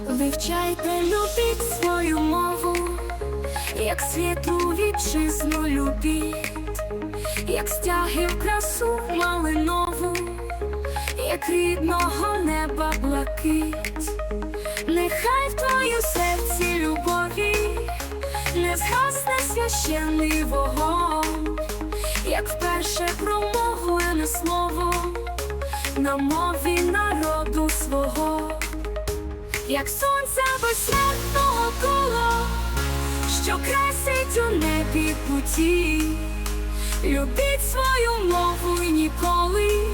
Вивчайте, любіть свою мову, як світу вітчизну любіть, як стяги в красу малинову, як рідного неба блакить, нехай в твою серці любові не згасне священний вогонь, як вперше промовлене слово на мові народу як сонце весняного коло, що красить у небі путі, любіть свою мову і ніколи,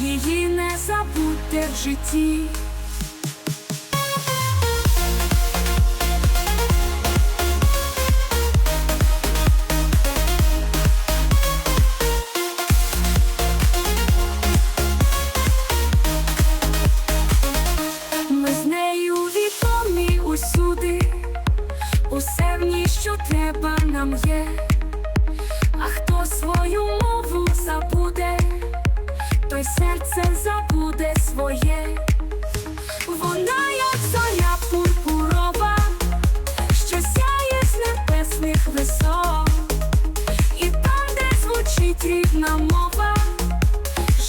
її не забудьте в житті. Що треба нам є. А хто свою мову забуде, той серце забуде своє. Вона, як зоря пурпурова, що сяє з небесних висот, і там, де звучить рідна мова,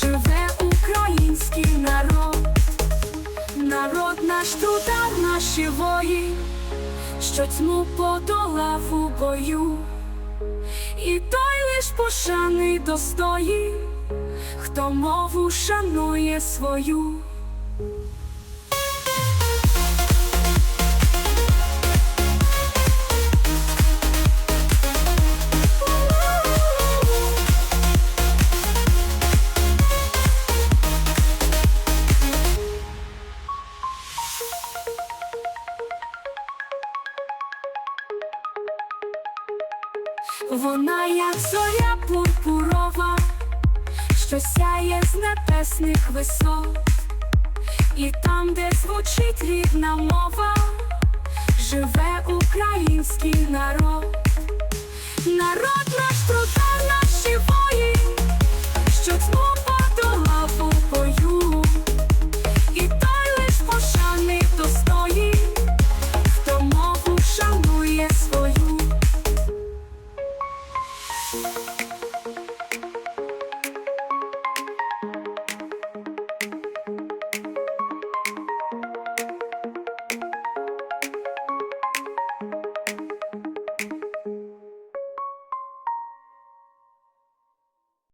живе український народ. Народ наш трудар, наші вої, що тьму подолав у бою, і той лиш пошани достої, хто мову шанує свою. Вона, як зоря пурпурова, що сяє з небесних висот, і там, де звучить рідна мова, живе український народ,